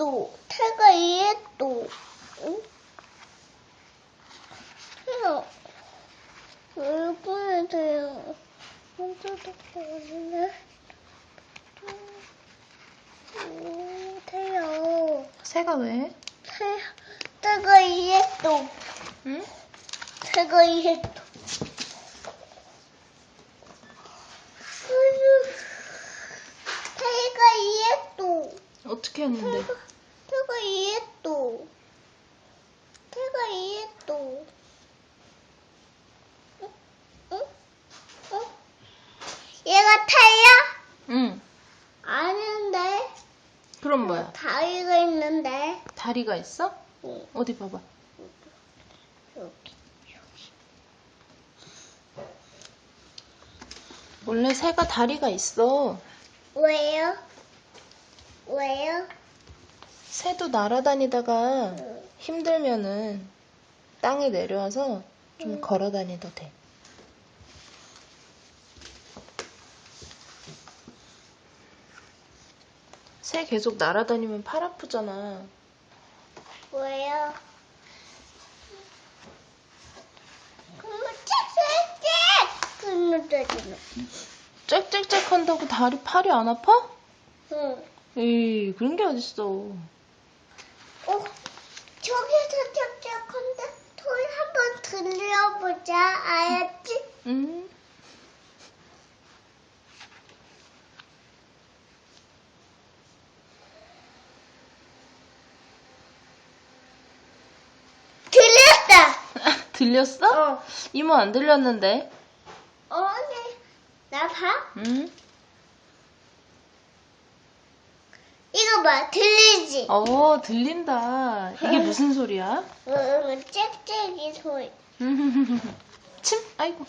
또 태가 이해도 응? 태가 얼굴에 대요 혼자도 보이네 태요 새가 왜? 태, 태가 이해도 응? 태가 이해도 태가 이해도 어떻게 했는데? 새가, 새가 이해 또. 새가 이해 또. 응? 응? 응? 얘가 타야? 응. 아닌데. 그럼 뭐야? 다리가 있는데. 다리가 있어? 응, 어디 봐봐. 여기. 원래 새가 다리가 있어. 왜요? 왜요? 새도 날아다니다가 응. 힘들면은 땅에 내려와서 좀 응. 걸어 다녀도 돼. 새 계속 날아다니면 팔 아프잖아. 왜요? 짹짹짹 한다고 다리 팔이 안 아파? 응. 에이 그런 게 어딨어. 어, 저기서 짹짹한데 소리 한번 들려보자. 알았지? 응? 들렸다. 들렸어? 어. 이모 안 들렸는데. 어디? 나 봐. 응? 이거 봐. 들리지? 어 들린다. 이게 무슨 소리야? 응, 짹짹이 소리. 침? 아이고.